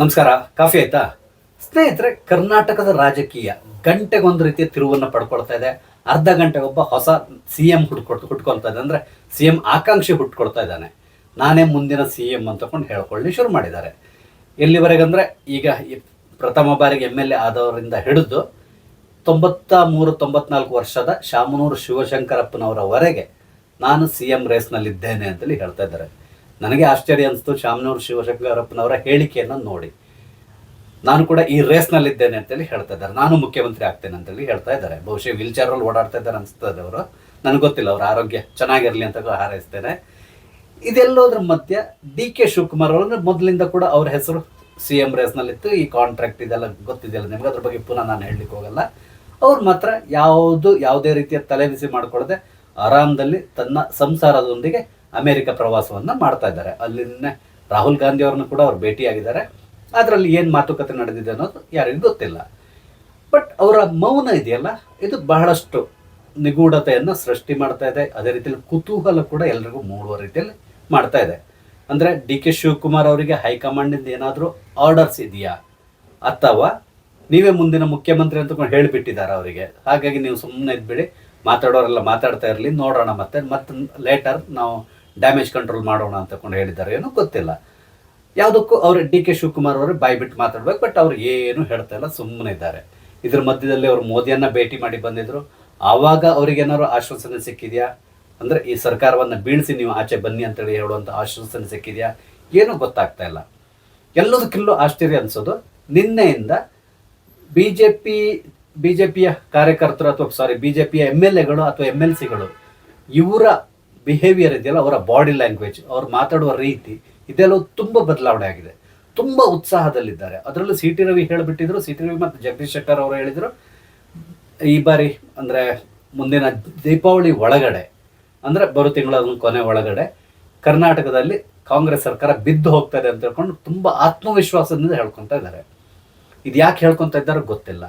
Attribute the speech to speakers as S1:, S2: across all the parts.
S1: ನಮಸ್ಕಾರ, ಕಾಫಿ ಆಯ್ತಾ? ಸ್ನೇಹಿತರೆ, ಕರ್ನಾಟಕದ ರಾಜಕೀಯ ಗಂಟೆಗೊಂದು ರೀತಿಯ ತಿರುವನ್ನು ಪಡ್ಕೊಳ್ತಾ ಇದೆ. ಅರ್ಧ ಗಂಟೆ ಗಂಟೆಗೊಬ್ಬ ಹೊಸ ಸಿ ಎಂ ಹುಟ್ಕೊಳ್ ಹುಟ್ಕೊಳ್ತಾ ಇದೆ. ಅಂದರೆ ಸಿ ಎಂ ಆಕಾಂಕ್ಷೆ ಹುಟ್ಕೊಳ್ತಾ ಇದ್ದಾನೆ. ನಾನೇ ಮುಂದಿನ ಸಿ ಎಂ ಅಂತಕೊಂಡು ಹೇಳ್ಕೊಳ್ಳಿ ಶುರು ಮಾಡಿದ್ದಾರೆ. ಎಲ್ಲಿವರೆಗಂದರೆ ಈಗ ಪ್ರಥಮ ಬಾರಿಗೆ ಎಂ ಎಲ್ ಎ ಆದವರಿಂದ ಹಿಡಿದು ತೊಂಬತ್ತ ಮೂರು, ತೊಂಬತ್ನಾಲ್ಕು ವರ್ಷದ ಶಾಮನೂರು ಶಿವಶಂಕರಪ್ಪನವರವರೆಗೆ ನಾನು ಸಿ ಎಂ ರೇಸ್ನಲ್ಲಿದ್ದೇನೆ ಅಂತೇಳಿ ಹೇಳ್ತಾ ಇದ್ದಾರೆ. ನನಗೆ ಆಶ್ಚರ್ಯ ಅನಿಸ್ತು ಶಾಮನೂರು ಶಿವಶಂಕರಪ್ಪನವರ ಹೇಳಿಕೆಯನ್ನು ನೋಡಿ. ನಾನು ಕೂಡ ಈ ರೇಸ್ನಲ್ಲಿದ್ದೇನೆ ಅಂತೇಳಿ ಹೇಳ್ತಾ ಇದ್ದಾರೆ. ನಾನು ಮುಖ್ಯಮಂತ್ರಿ ಆಗ್ತೇನೆ ಅಂತೇಳಿ ಹೇಳ್ತಾ ಇದ್ದಾರೆ. ಬಹುಶಃ ವೀಲ್ ಚೇರಲ್ಲಿ ಓಡಾಡ್ತಾ ಇದ್ದಾರೆ ಅನಿಸ್ತದೆ ಅವರು. ನನಗೆ ಗೊತ್ತಿಲ್ಲ, ಅವರ ಆರೋಗ್ಯ ಚೆನ್ನಾಗಿರಲಿ ಅಂತ ಹಾರೈಸ್ತೇನೆ. ಇದೆಲ್ಲೋದ್ರ ಮಧ್ಯ ಡಿ ಕೆ ಶಿವಕುಮಾರ್ ಅವರು ಮೊದಲಿಂದ ಕೂಡ ಅವ್ರ ಹೆಸರು ಸಿ ಎಂ ರೇಸ್ನಲ್ಲಿತ್ತು. ಈ ಕಾಂಟ್ರಾಕ್ಟ್ ಇದೆಲ್ಲ ಗೊತ್ತಿದೆಯಲ್ಲ ನಿಮ್ಗೆ? ಅದ್ರ ಬಗ್ಗೆ ಪುನಃ ನಾನು ಹೇಳಲಿಕ್ಕೆ ಹೋಗಲ್ಲ. ಅವ್ರು ಮಾತ್ರ ಯಾವುದು ಯಾವುದೇ ರೀತಿಯ ತಲೆಬಿಸಿ ಮಾಡಿಕೊಳ್ಳದೆ ಆರಾಮದಲ್ಲಿ ತನ್ನ ಸಂಸಾರದೊಂದಿಗೆ ಅಮೆರಿಕ ಪ್ರವಾಸವನ್ನು ಮಾಡ್ತಾ ಇದ್ದಾರೆ. ಅಲ್ಲಿನ ರಾಹುಲ್ ಗಾಂಧಿ ಅವ್ರನ್ನ ಕೂಡ ಅವ್ರು ಭೇಟಿಯಾಗಿದ್ದಾರೆ. ಅದರಲ್ಲಿ ಏನು ಮಾತುಕತೆ ನಡೆದಿದೆ ಅನ್ನೋದು ಯಾರಿಗೂ ಗೊತ್ತಿಲ್ಲ. ಬಟ್ ಅವರ ಮೌನ ಇದೆಯಲ್ಲ, ಇದು ಬಹಳಷ್ಟು ನಿಗೂಢತೆಯನ್ನು ಸೃಷ್ಟಿ ಮಾಡ್ತಾ ಇದೆ. ಅದೇ ರೀತಿಯಲ್ಲಿ ಕುತೂಹಲ ಕೂಡ ಎಲ್ರಿಗೂ ಮೂಡುವ ರೀತಿಯಲ್ಲಿ ಮಾಡ್ತಾ ಇದೆ. ಅಂದರೆ ಡಿ ಕೆ ಶಿವಕುಮಾರ್ ಅವರಿಗೆ ಹೈಕಮಾಂಡಿಂದ ಏನಾದರೂ ಆರ್ಡರ್ಸ್ ಇದೆಯಾ? ಅಥವಾ ನೀವೇ ಮುಂದಿನ ಮುಖ್ಯಮಂತ್ರಿ ಅಂತ ಹೇಳಿಬಿಟ್ಟಿದ್ದಾರೆ ಅವರಿಗೆ. ಹಾಗಾಗಿ ನೀವು ಸುಮ್ಮನೆ ಇದ್ಬಿಡಿ, ಮಾತಾಡೋರೆಲ್ಲ ಮಾತಾಡ್ತಾ ಇರಲಿ, ನೋಡೋಣ ಮತ್ತೆ. ಮತ್ತೆ ಲೇಟರ್ ನಾವು ಡ್ಯಾಮೇಜ್ ಕಂಟ್ರೋಲ್ ಮಾಡೋಣ ಅಂತಕೊಂಡು ಹೇಳಿದ್ದಾರೆ. ಏನೋ ಗೊತ್ತಿಲ್ಲ. ಯಾವುದಕ್ಕೂ ಅವರು ಡಿ ಕೆ ಶಿವಕುಮಾರ್ ಅವರು ಬಾಯಿ ಬಿಟ್ಟು ಮಾತಾಡ್ಬೇಕು, ಬಟ್ ಅವ್ರು ಏನು ಹೇಳ್ತಾ ಇಲ್ಲ, ಸುಮ್ಮನೆ ಇದ್ದಾರೆ. ಇದ್ರ ಮಧ್ಯದಲ್ಲಿ ಅವರು ಮೋದಿಯನ್ನು ಭೇಟಿ ಮಾಡಿ ಬಂದಿದ್ರು. ಆವಾಗ ಅವರಿಗೇನಾದ್ರು ಆಶ್ವಾಸನೆ ಸಿಕ್ಕಿದೆಯಾ? ಅಂದ್ರೆ ಈ ಸರ್ಕಾರವನ್ನ ಬೀಳಿಸಿ ನೀವು ಆಚೆ ಬನ್ನಿ ಅಂತೇಳಿ ಹೇಳುವಂಥ ಆಶ್ವಾಸನೆ ಸಿಕ್ಕಿದೆಯಾ? ಏನೂ ಗೊತ್ತಾಗ್ತಾ ಇಲ್ಲ. ಎಲ್ಲದಕ್ಕಿಲ್ಲೂ ಆಶ್ಚರ್ಯ ಅನ್ಸೋದು. ನಿನ್ನೆಯಿಂದ B J P B J ಪಿಯ ಕಾರ್ಯಕರ್ತರು ಅಥವಾ ಸಾರಿ ಬಿ ಜೆ ಪಿಯ ಎಂ ಎಲ್ ಎಗಳು ಅಥವಾ ಎಂ ಎಲ್ ಸಿಗಳು ಇವರ ಬಿಹೇವಿಯರ್ ಇದೆಯಲ್ಲ, ಅವರ ಬಾಡಿ ಲ್ಯಾಂಗ್ವೇಜ್ ಅವ್ರು ಮಾತಾಡುವ ರೀತಿ, ಇದೆಲ್ಲ ತುಂಬ ಬದಲಾವಣೆ ಆಗಿದೆ. ತುಂಬ ಉತ್ಸಾಹದಲ್ಲಿದ್ದಾರೆ. ಅದರಲ್ಲೂ ಸಿ ಟಿ ರವಿ ಹೇಳಿಬಿಟ್ಟಿದ್ರು. ಸಿ ಟಿ ರವಿ ಮತ್ತು ಜಗದೀಶ್ ಶೆಟ್ಟರ್ ಅವರು ಹೇಳಿದರು, ಈ ಬಾರಿ ಅಂದರೆ ಮುಂದಿನ ದೀಪಾವಳಿ ಒಳಗಡೆ, ಅಂದರೆ ಬರೋ ತಿಂಗಳ ಕೊನೆ ಒಳಗಡೆ, ಕರ್ನಾಟಕದಲ್ಲಿ ಕಾಂಗ್ರೆಸ್ ಸರ್ಕಾರ ಬಿದ್ದು ಹೋಗ್ತದೆ ಅಂತ ಹೇಳ್ಕೊಂಡು ತುಂಬ ಆತ್ಮವಿಶ್ವಾಸದಿಂದ ಹೇಳ್ಕೊತಾ ಇದ್ದಾರೆ. ಇದು ಯಾಕೆ ಹೇಳ್ಕೊತಾ ಇದ್ದಾರೋ ಗೊತ್ತಿಲ್ಲ.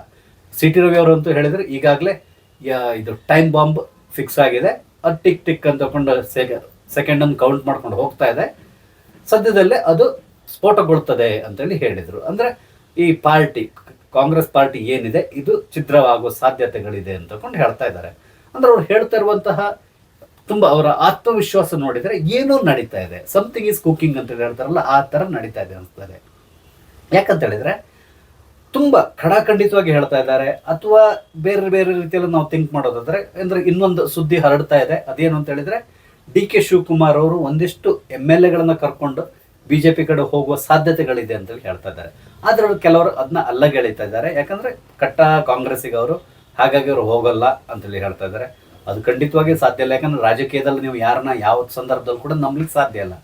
S1: ಸಿ ಟಿ ರವಿ ಅವರು ಅಂತೂ ಹೇಳಿದರೆ, ಈಗಾಗಲೇ ಇದು ಟೈಮ್ ಬಾಂಬ್ ಫಿಕ್ಸ್ ಆಗಿದೆ. ಟಿಕ್ ಟಿಕ್ ಅಂತ ತಗೊಂಡು ಸೆಕೆಂಡ್ ಅನ್ನು ಕೌಂಟ್ ಮಾಡ್ಕೊಂಡು ಹೋಗ್ತಾ ಇದೆ. ಸದ್ಯದಲ್ಲೇ ಅದು ಸ್ಫೋಟಗೊಳ್ತದೆ ಅಂತೇಳಿ ಹೇಳಿದರು. ಅಂದರೆ ಈ ಪಾರ್ಟಿ, ಕಾಂಗ್ರೆಸ್ ಪಾರ್ಟಿ ಏನಿದೆ, ಇದು ಛಿದ್ರವಾಗುವ ಸಾಧ್ಯತೆಗಳಿದೆ ಅಂತಕೊಂಡು ಹೇಳ್ತಾ ಇದ್ದಾರೆ. ಅಂದ್ರೆ ಅವ್ರು ಹೇಳ್ತಾ ಇರುವಂತಹ ತುಂಬ ಅವರ ಆತ್ಮವಿಶ್ವಾಸ ನೋಡಿದರೆ ಏನೋ ನಡೀತಾ ಇದೆ. ಸಮಥಿಂಗ್ ಈಸ್ ಕುಕಿಂಗ್ ಅಂತ ಹೇಳ್ತಾರಲ್ಲ, ಆ ಥರ ನಡೀತಾ ಇದೆ ಅನಿಸ್ತದೆ ಯಾಕಂತ ಹೇಳಿದ್ರೆ ತುಂಬ ಖಡಾಖಂಡಿತವಾಗಿ ಹೇಳ್ತಾ ಇದ್ದಾರೆ. ಅಥವಾ ಬೇರೆ ಬೇರೆ ರೀತಿಯಲ್ಲಿ ನಾವು ಥಿಂಕ್ ಮಾಡೋದಾದ್ರೆ, ಅಂದರೆ ಇನ್ನೊಂದು ಸುದ್ದಿ ಹರಡ್ತಾ ಇದೆ. ಅದೇನು ಅಂತ ಹೇಳಿದ್ರೆ, ಡಿ ಕೆ ಶಿವಕುಮಾರ್ ಅವರು ಒಂದಿಷ್ಟು ಎಂ ಎಲ್ ಎಗಳನ್ನು ಕರ್ಕೊಂಡು ಬಿಜೆಪಿ ಕಡೆ ಹೋಗುವ ಸಾಧ್ಯತೆಗಳಿದೆ ಅಂತೇಳಿ ಹೇಳ್ತಾ ಇದ್ದಾರೆ. ಆದ್ರೆ ಕೆಲವರು ಅದನ್ನ ಅಲ್ಲಗೆಳಿತಾ ಇದ್ದಾರೆ. ಯಾಕಂದ್ರೆ ಕಟ್ಟ ಕಾಂಗ್ರೆಸ್ಸಿಗೆ ಅವರು ಹಾಗಾಗಿ ಅವರು ಹೋಗಲ್ಲ ಅಂತೇಳಿ ಹೇಳ್ತಾ ಇದ್ದಾರೆ. ಅದು ಖಂಡಿತವಾಗಿ ಸಾಧ್ಯ ಇಲ್ಲ. ಯಾಕಂದ್ರೆ ರಾಜಕೀಯದಲ್ಲಿ ನೀವು ಯಾರನ್ನ ಯಾವ ಸಂದರ್ಭದಲ್ಲಿ ಕೂಡ ನಂಬಲಿಕ್ಕೆ ಸಾಧ್ಯ ಇಲ್ಲ.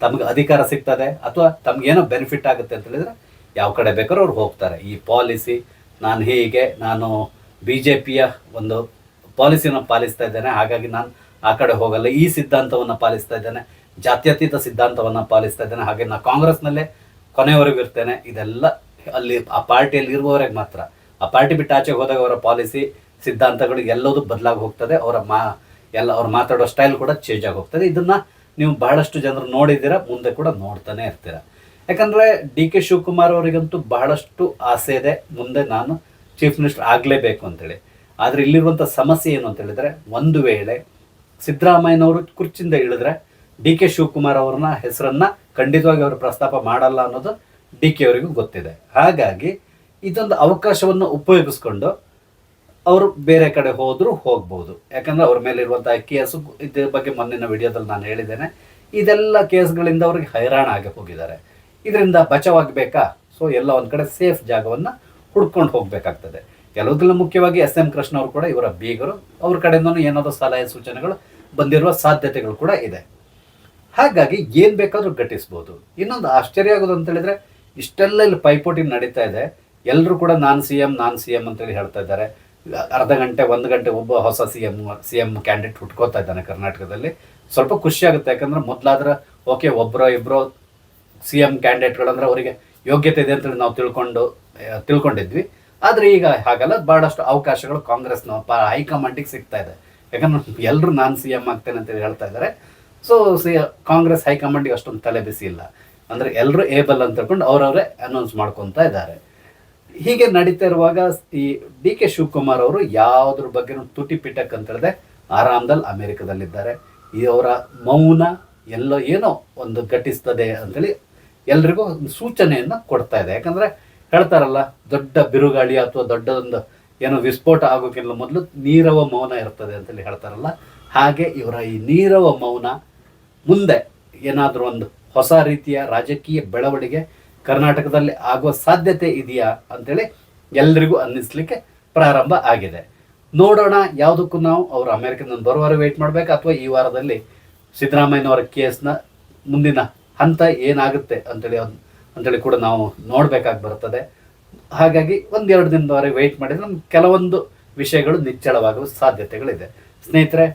S1: ತಮಗೆ ಅಧಿಕಾರ ಸಿಗ್ತದೆ, ಅಥವಾ ತಮ್ಗೇನೋ ಬೆನಿಫಿಟ್ ಆಗುತ್ತೆ ಅಂತ ಹೇಳಿದ್ರೆ ಯಾವ ಕಡೆ ಬೇಕಾದ್ರೂ ಅವ್ರು ಹೋಗ್ತಾರೆ. ಈ ಪಾಲಿಸಿ, ನಾನು ಹೀಗೆ, ನಾನು ಬಿ ಜೆ ಪಿಯ ಒಂದು ಪಾಲಿಸಿನ ಪಾಲಿಸ್ತಾ ಇದ್ದೇನೆ. ಹಾಗಾಗಿ ನಾನು ಆ ಕಡೆ ಹೋಗಲ್ಲ. ಈ ಸಿದ್ಧಾಂತವನ್ನು ಪಾಲಿಸ್ತಾ ಇದ್ದೇನೆ. ಜಾತ್ಯತೀತ ಸಿದ್ಧಾಂತವನ್ನು ಪಾಲಿಸ್ತಾ ಇದ್ದೇನೆ. ಹಾಗೆ ನಾನು ಕಾಂಗ್ರೆಸ್ನಲ್ಲೇ ಕೊನೆಯವರೆಗೂ ಇರ್ತೇನೆ. ಇದೆಲ್ಲ ಅಲ್ಲಿ ಆ ಪಾರ್ಟಿಯಲ್ಲಿ ಇರುವವರೆಗೆ ಮಾತ್ರ. ಆ ಪಾರ್ಟಿ ಬಿಟ್ಟು ಆಚೆಗೆ ಹೋದಾಗ ಅವರ ಪಾಲಿಸಿ, ಸಿದ್ಧಾಂತಗಳು ಎಲ್ಲದೂ ಬದಲಾಗಿ ಹೋಗ್ತದೆ. ಅವರ ಮಾ, ಎಲ್ಲ ಅವ್ರು ಮಾತಾಡೋ ಸ್ಟೈಲ್ ಕೂಡ ಚೇಂಜ್ ಆಗಿ ಹೋಗ್ತದೆ. ಇದನ್ನು ನೀವು ಬಹಳಷ್ಟು ಜನರು ನೋಡಿದ್ದೀರಾ, ಮುಂದೆ ಕೂಡ ನೋಡ್ತಾನೆ ಇರ್ತೀರ. ಯಾಕಂದ್ರೆ ಡಿ ಕೆ ಶಿವಕುಮಾರ್ ಅವರಿಗಂತೂ ಬಹಳಷ್ಟು ಆಸೆ ಇದೆ. ಮುಂದೆ ನಾನು ಚೀಫ್ ಮಿನಿಸ್ಟರ್ ಆಗಲೇಬೇಕು ಅಂತೇಳಿ. ಆದರೆ ಇಲ್ಲಿರುವಂಥ ಸಮಸ್ಯೆ ಏನು ಅಂತ ಹೇಳಿದ್ರೆ, ಒಂದು ವೇಳೆ ಸಿದ್ದರಾಮಯ್ಯನವರು ಕುರ್ಚಿಂದ ಇಳಿದ್ರೆ ಡಿ ಕೆ ಶಿವಕುಮಾರ್ ಅವ್ರನ್ನ ಹೆಸರನ್ನ ಖಂಡಿತವಾಗಿ ಅವರು ಪ್ರಸ್ತಾಪ ಮಾಡಲ್ಲ ಅನ್ನೋದು ಡಿ ಕೆ ಅವರಿಗೂ ಗೊತ್ತಿದೆ. ಹಾಗಾಗಿ ಇದೊಂದು ಅವಕಾಶವನ್ನು ಉಪಯೋಗಿಸ್ಕೊಂಡು ಅವರು ಬೇರೆ ಕಡೆ ಹೋದರೂ ಹೋಗ್ಬೋದು. ಯಾಕಂದ್ರೆ ಅವ್ರ ಮೇಲೆ ಇರುವಂತಹ ಕೇಸು ಇದ್ರ ಬಗ್ಗೆ ಮೊನ್ನಿನ ವಿಡಿಯೋದಲ್ಲಿ ನಾನು ಹೇಳಿದ್ದೇನೆ. ಇದೆಲ್ಲ ಕೇಸ್ಗಳಿಂದ ಅವ್ರಿಗೆ ಹೈರಾಣ ಆಗಿ ಹೋಗಿದ್ದಾರೆ. ಇದರಿಂದ ಬಚಾವಾಗಬೇಕಾ? ಸೊ ಎಲ್ಲ ಒಂದು ಕಡೆ ಸೇಫ್ ಜಾಗವನ್ನು ಹುಡ್ಕೊಂಡು ಹೋಗಬೇಕಾಗ್ತದೆ. ಕೆಲವುದೆಲ್ಲ ಮುಖ್ಯವಾಗಿ ಎಸ್ ಎಂ ಕೃಷ್ಣ ಅವರು ಕೂಡ ಇವರ ಬೀಗರು, ಅವ್ರ ಕಡೆಯಿಂದನೂ ಏನಾದರೂ ಸಲಹೆ ಸೂಚನೆಗಳು ಬಂದಿರುವ ಸಾಧ್ಯತೆಗಳು ಕೂಡ ಇದೆ. ಹಾಗಾಗಿ ಏನು ಬೇಕಾದರೂ ಘಟಿಸ್ಬೋದು. ಇನ್ನೊಂದು ಆಶ್ಚರ್ಯ ಆಗೋದು ಅಂತ ಹೇಳಿದ್ರೆ, ಇಷ್ಟೆಲ್ಲ ಇಲ್ಲಿ ಪೈಪೋಟಿ ನಡೀತಾ ಇದೆ. ಎಲ್ಲರೂ ಕೂಡ ನಾನು ಸಿ ಎಂ, ನಾನು ಸಿ ಎಂ ಅಂತೇಳಿ ಹೇಳ್ತಾ ಇದ್ದಾರೆ. ಅರ್ಧ ಗಂಟೆ, ಒಂದು ಗಂಟೆ ಒಬ್ಬ ಹೊಸ C M C M candidate ಹುಟ್ಕೋತಾ ಇದ್ದಾನೆ ಕರ್ನಾಟಕದಲ್ಲಿ. ಸ್ವಲ್ಪ ಖುಷಿ ಆಗುತ್ತೆ ಯಾಕಂದ್ರೆ ಮೊದಲಾದ್ರೆ, ಓಕೆ ಒಬ್ಬರೋ ಇಬ್ಬರೋ ಸಿ ಎಂ ಕ್ಯಾಂಡಿಡೇಟ್ಗಳಂದ್ರೆ ಅವರಿಗೆ ಯೋಗ್ಯತೆ ಇದೆ ಅಂತೇಳಿ ನಾವು ತಿಳ್ಕೊಂಡು ತಿಳ್ಕೊಂಡಿದ್ವಿ. ಆದರೆ ಈಗ ಹಾಗಲ್ಲ ಭಾಳಷ್ಟು ಅವಕಾಶಗಳು ಕಾಂಗ್ರೆಸ್ನ ಹೈಕಮಾಂಡಿಗೆ ಸಿಗ್ತಾ ಇದೆ. ಯಾಕಂದ್ರೆ ಎಲ್ಲರೂ ನಾನು ಸಿ ಎಂ ಆಗ್ತೇನೆ ಅಂತೇಳಿ ಹೇಳ್ತಾ ಇದ್ದಾರೆ ಸೊ ಸಿ, ಕಾಂಗ್ರೆಸ್ ಹೈಕಮಾಂಡಿಗೆ ಅಷ್ಟೊಂದು ತಲೆ ಬಿಸಿ ಇಲ್ಲ. ಅಂದರೆ ಎಲ್ಲರೂ ಏಬಲ್ ಅಂತ ತಿಳ್ಕೊಂಡು ಅವರವರೇ ಅನೌನ್ಸ್ ಮಾಡ್ಕೊತಾ ಇದ್ದಾರೆ. ಹೀಗೆ ನಡೀತಾ ಇರುವಾಗ ಈ ಡಿ ಕೆ ಶಿವಕುಮಾರ್ ಅವರು ಯಾವುದ್ರ ಬಗ್ಗೆ ತುಟಿ ಪಿಟಕ್ ಅಂತ ಹೇಳಿದೆ ಆರಾಮದಲ್ಲಿ ಅಮೆರಿಕದಲ್ಲಿದ್ದಾರೆ. ಈ ಅವರ ಮೌನ ಎಲ್ಲೋ ಏನೋ ಒಂದು ಘಟಿಸ್ತದೆ ಅಂತೇಳಿ ಎಲ್ರಿಗೂ ಒಂದು ಸೂಚನೆಯನ್ನು ಕೊಡ್ತಾ ಇದೆ. ಯಾಕಂದರೆ ಹೇಳ್ತಾರಲ್ಲ, ದೊಡ್ಡ ಬಿರುಗಾಳಿ ಅಥವಾ ದೊಡ್ಡದೊಂದು ಏನೋ ವಿಸ್ಫೋಟ ಆಗೋಕ್ಕಿಂತ ಮೊದಲು ನೀರವ ಮೌನ ಇರ್ತದೆ ಅಂತೇಳಿ ಹೇಳ್ತಾರಲ್ಲ. ಹಾಗೆ ಇವರ ಈ ನೀರವ ಮೌನ ಮುಂದೆ ಏನಾದರೂ ಒಂದು ಹೊಸ ರೀತಿಯ ರಾಜಕೀಯ ಬೆಳವಣಿಗೆ ಕರ್ನಾಟಕದಲ್ಲಿ ಆಗುವ ಸಾಧ್ಯತೆ ಇದೆಯಾ ಅಂತೇಳಿ ಎಲ್ರಿಗೂ ಅನ್ನಿಸ್ಲಿಕ್ಕೆ ಪ್ರಾರಂಭ ಆಗಿದೆ. ನೋಡೋಣ, ಯಾವುದಕ್ಕೂ ನಾವು ಅವರು ಅಮೇರಿಕದಿಂದ ಬರುವಾರ ವೆಯ್ಟ್ ಮಾಡಬೇಕು? ಅಥವಾ ಈ ವಾರದಲ್ಲಿ ಸಿದ್ದರಾಮಯ್ಯನವರ ಕೇಸ್ನ ಮುಂದಿನ ಹಂತ ಏನಾಗುತ್ತೆ ಅಂತೇಳಿ ಅಂತೇಳಿ ಕೂಡ ನಾವು ನೋಡಬೇಕಾಗಿ ಬರ್ತದೆ. ಹಾಗಾಗಿ ಒಂದೆರಡು ದಿನದವರೆಗೆ ವೆಯ್ಟ್ ಮಾಡಿದ್ರೆ ನಮ್ಗೆ ಕೆಲವೊಂದು ವಿಷಯಗಳು ನಿಚ್ಚಳವಾಗುವ ಸಾಧ್ಯತೆಗಳಿದೆ. ಸ್ನೇಹಿತರೆ,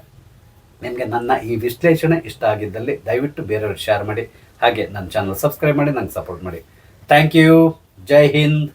S1: ನಿಮಗೆ ನನ್ನ ಈ ವಿಶ್ಲೇಷಣೆ ಇಷ್ಟ ಆಗಿದ್ದಲ್ಲಿ ದಯವಿಟ್ಟು ಬೇರೆಯವ್ರಿಗೆ ಶೇರ್ ಮಾಡಿ. ಹಾಗೆ ನನ್ನ ಚಾನಲ್ ಸಬ್ಸ್ಕ್ರೈಬ್ ಮಾಡಿ, ನಂಗೆ ಸಪೋರ್ಟ್ ಮಾಡಿ. ಥ್ಯಾಂಕ್ ಯು ಜೈ ಹಿಂದ್.